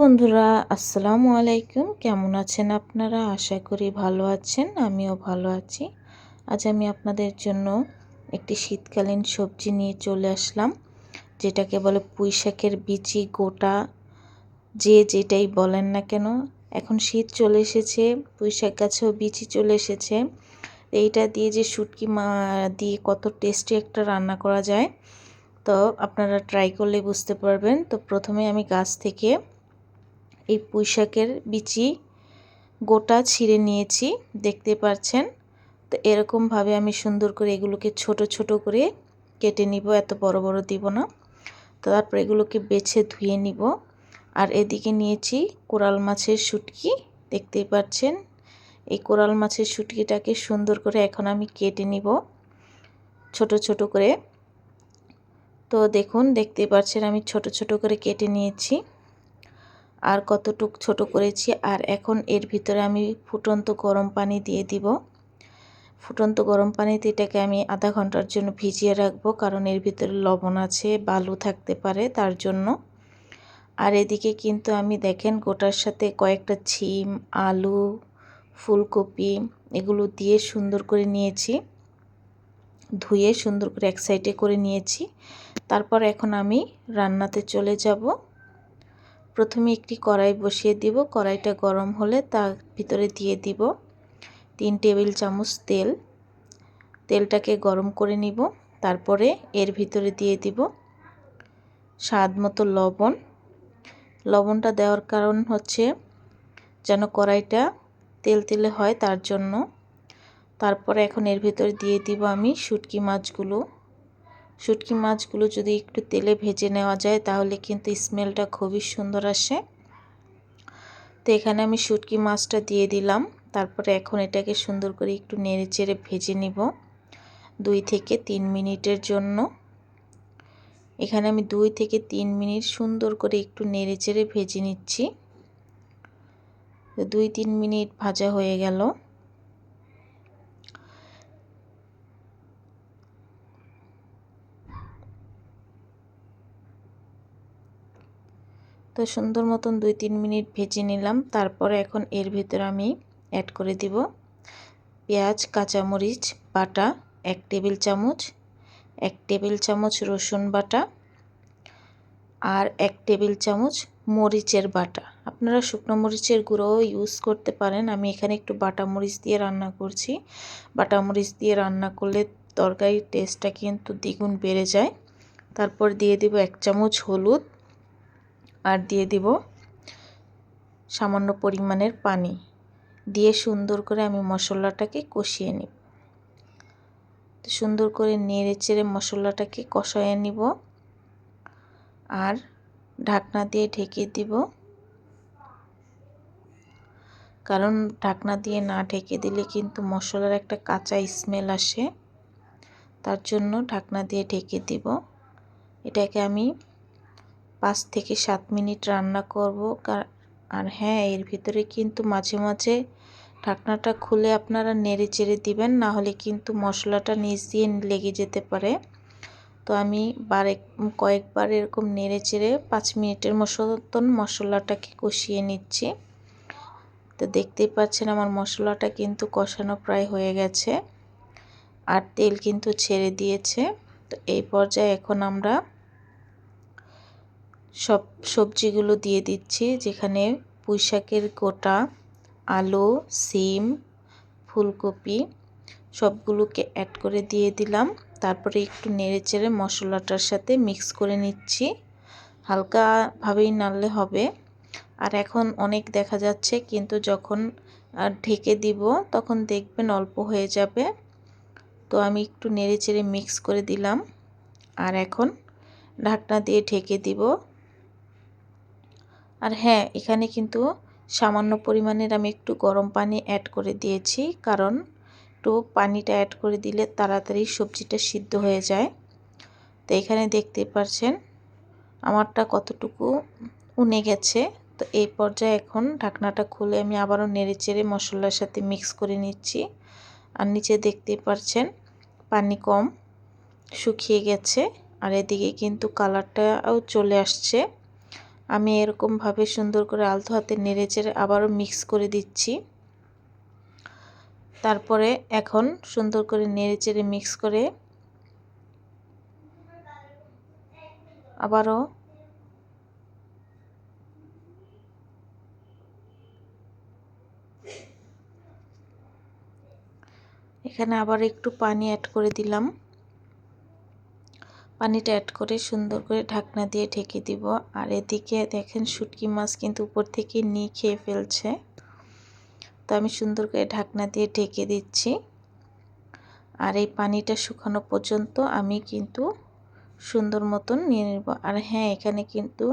বন্ধুরা, আসসালামু আলাইকুম। কেমন আছেন আপনারা? আশা করি ভালো আছেন, আমিও ভালো আছি। আজ আমি আপনাদের জন্য একটি শীতকালীন সবজি নিয়ে চলে আসলাম, যেটাকে বলে পুঁই শাকের বিচি গোটা, যে যেটাই বলেন না কেন। এখন শীত চলে এসেছে, পুঁই শাক গাছেও বিচি চলে এসেছে। এইটা দিয়ে যে শুটকি মা, দিয়ে কত টেস্টি একটা রান্না করা যায়, তো আপনারা ট্রাই করলে বুঝতে পারবেন। তো প্রথমে আমি গাছ থেকে এই পুঁই শাকের বিচি গোটা ছিঁড়ে নিয়েছি, দেখতে পাচ্ছেন তো এরকমভাবে আমি সুন্দর করে এগুলোকে ছোট ছোট করে কেটে নিব, এত বড় বড় দিব না। তো তারপর এগুলোকে বেছে ধুয়ে নিব। আর এদিকে নিয়েছি কোরাল মাছের শুটকি দেখতেই পাচ্ছেন? এই কোরাল মাছের শুটকিটাকে সুন্দর করে এখন আমি কেটে নিব, ছোট ছোট করে। তো দেখুন, দেখতে পাচ্ছেন আমি ছোট ছোট করে কেটে নিয়েছি। আর কতটুক ছোট করেছি, আর এখন এর ভিতরে আমি ফুটন্ত গরম পানি দিয়ে দিব। ফুটন্ত গরম পানিতে এটাকে আমি আধা ঘণ্টার জন্য ভিজিয়ে রাখব, কারণ এর ভিতরে লবণ আছে, বালু থাকতে পারে তার জন্য। আর এদিকে কিন্তু আমি দেখেন গোটার সাথে কয়েকটা ছিম, আলু, ফুলকপি এগুলো দিয়ে সুন্দর করে নিয়েছি। ধুয়ে সুন্দর করে এক সাইডে করে নিয়েছি। তারপর এখন আমি রান্নাতে চলে যাব। প্রথমে একটি কড়াই বসিয়ে দিব। কড়াইটা গরম হলে তার ভিতরে দিয়ে দিব তিন টেবিল চামচ তেল। তেলটাকে গরম করে নিব। তারপরে এর ভিতরে দিয়ে দিব স্বাদ মতো লবণ। লবণটা দেওয়ার কারণ হচ্ছে যেন কড়াইটা তেল তেলে হয় তার জন্য। তারপরে এখন এর ভিতরে দিয়ে দিব আমি শুটকি মাছগুলো। শুটকি মাছগুলো যদি একটু তেলে ভেজে নেওয়া যায়, তাহলে কিন্তু স্মেলটা খুবই সুন্দর আসে। তো এখানে আমি শুটকি মাছটা দিয়ে দিলাম। তারপরে এখন এটাকে সুন্দর করে একটু নেড়ে চেড়ে ভেজে নিব। দুই থেকে তিন মিনিটের জন্য। এখানে আমি দুই থেকে তিন মিনিট সুন্দর করে একটু নেড়ে চেড়ে ভেজে নিচ্ছি। দুই তিন মিনিট ভাজা হয়ে গেল। তো সুন্দর মতন দুই তিন মিনিট ভেজে নিলাম। তারপরে এখন এর ভিতরে আমি অ্যাড করে দিব পেঁয়াজ, কাঁচামরিচ, বাটা, এক টেবিল চামচ, এক টেবিল চামচ রসুন বাটা আর এক টেবিল চামচ মরিচের বাটা। আপনারা শুকনো মরিচের গুঁড়োও ইউজ করতে পারেন। আমি এখানে একটু বাটা মরিচ দিয়ে রান্না করছি। বাটা মরিচ দিয়ে রান্না করলে তরকারির টেস্টটা কিন্তু দ্বিগুণ বেড়ে যায়। তারপর দিয়ে দিব এক চামচ হলুদ আর দিয়ে দিব সামান্য পরিমাণের পানি। দিয়ে সুন্দর করে আমি মশলাটাকে কষিয়ে নিব। সুন্দর করে নেড়ে চেড়ে মশলাটাকে কষাইয়ে নিব। আর ঢাকনা দিয়ে ঢেকে দিব। কারণ ঢাকনা দিয়ে না ঢেকে দিলে কিন্তু মশলার একটা কাঁচা স্মেল আসে। তার জন্য ঢাকনা দিয়ে ঢেকে দিব। এটাকে আমি পাঁচ থেকে সাত মিনিট রান্না করব। আর হ্যাঁ এর ভিতরে কিন্তু মাঝে মাঝে ঢাকনাটা খুলে আপনারা নেড়ে চেড়ে দিবেন, না হলে কিন্তু মশলাটা নিচ দিয়ে লেগে যেতে পারে। তো আমি বারে কয়েকবার এরকম নেড়ে চেড়ে পাঁচ মিনিটের মতন মশলাটাকে কষিয়ে নিচ্ছি। তো দেখতেই পাচ্ছেন আমার মশলাটা কিন্তু কষানো প্রায় হয়ে গেছে। আর তেল কিন্তু ছেড়ে দিয়েছে। তো এই পর্যায়ে এখন আমরা সব সবজিগুলো দিয়ে দিচ্ছি, যেখানে পুঁইশাকের গোটা, আলু, সিম, ফুলকপি সবগুলোকে অ্যাড করে দিয়ে দিলাম। তারপরে একটু নেড়ে চেড়ে মশলাটার সাথে মিক্স করে নিচ্ছি। হালকাভাবেই নাড়লে হবে। আর এখন অনেক দেখা যাচ্ছে, কিন্তু যখন ঢেকে দিব, তখন দেখবেন অল্প হয়ে যাবে। তো আমি একটু নেড়ে চেড়ে মিক্স করে দিলাম। আর এখন ঢাকনা দিয়ে ঢেকে দিব। আর হ্যাঁ এখানে কিন্তু সামান্য পরিমাণের আমি একটু গরম পানি অ্যাড করে দিয়েছি। কারণ একটু পানিটা অ্যাড করে দিলে তাড়াতাড়ি সবজিটা সিদ্ধ হয়ে যায়। তো এখানে দেখতে পাচ্ছেন আমারটা কতটুকু উনে গেছে। তো এই পর্যায়ে এখন ঢাকনাটা খুলে আমি আবারও নেড়ে চেড়ে মশলার সাথে মিক্স করে নিচ্ছি। আর নিচে দেখতে পাচ্ছেন পানি কম শুকিয়ে গেছে। আর এদিকে কিন্তু কালারটাও চলে আসছে। আমি এরকমভাবে সুন্দর করে আলতো হাতে নেড়েচেড়ে আবারও মিক্স করে দিচ্ছি। তারপরে এখন সুন্দর করে নেড়েচেড়ে মিক্স করে আবারও এখানে আবার একটু পানি অ্যাড করে দিলাম। পানিটা অ্যাড করে সুন্দর করে ঢাকনা দিয়ে ঢেকে দিব। আর এদিকে দেখেন শুটকি মাছ কিন্তু উপর থেকে নিয়ে খেয়ে ফেলছে। তো আমি সুন্দর করে ঢাকনা দিয়ে ঢেকে দিচ্ছি। আর এই পানিটা শুকানো পর্যন্ত আমি কিন্তু সুন্দর মতন নিয়ে নেব। আর হ্যাঁ এখানে কিন্তু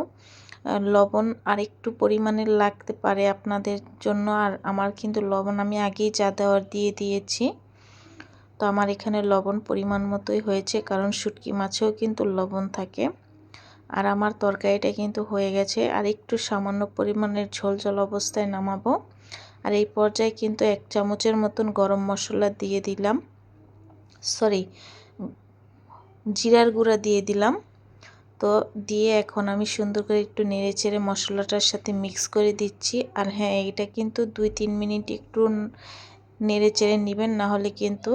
লবণ আর একটু পরিমাণের লাগতে পারে আপনাদের জন্য। আর আমার কিন্তু লবণ আমি আগেই যা দেওয়ার দিয়ে দিয়েছি। তো আমার এখানে লবণ পরিমাণ মতোই হয়েছে, কারণ শুটকি মাছেও কিন্তু লবণ থাকে। আর আমার তরকারিটা কিন্তু হয়ে গেছে, আর একটু সামান্য পরিমাণের ঝোল অবস্থায় নামাবো। আর এই পর্যায়ে কিন্তু এক চামচের মতন গরম মশলা দিয়ে দিলাম। সরি, জিরার গুঁড়া দিয়ে দিলাম। তো দিয়ে এখন আমি সুন্দর করে একটু নেড়ে চেড়ে মশলাটার সাথে মিক্স করে দিচ্ছি। আর হ্যাঁ এটা কিন্তু দুই তিন মিনিট একটু নেড়ে চেড়ে নেবেন, না হলে কিন্তু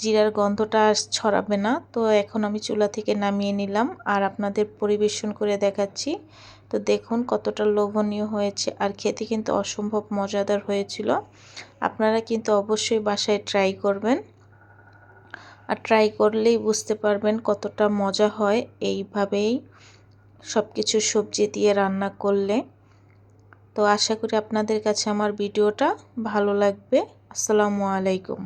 জিরার গন্ধটা আর ছড়াবে না। তো এখন আমি চুলা থেকে নামিয়ে নিলাম আর আপনাদের পরিবেশন করে দেখাচ্ছি। তো দেখুন কতটা লোভনীয় হয়েছে আর খেতে কিন্তু অসম্ভব মজাদার হয়েছিল। আপনারা কিন্তু অবশ্যই বাসায় ট্রাই করবেন আর ট্রাই করলেই বুঝতে পারবেন কতটা মজা হয় এইভাবেই সব কিছু সবজি দিয়ে রান্না করলে। তো আশা করি আপনাদের কাছে আমার ভিডিওটা ভালো লাগবে। আসসালামু আলাইকুম।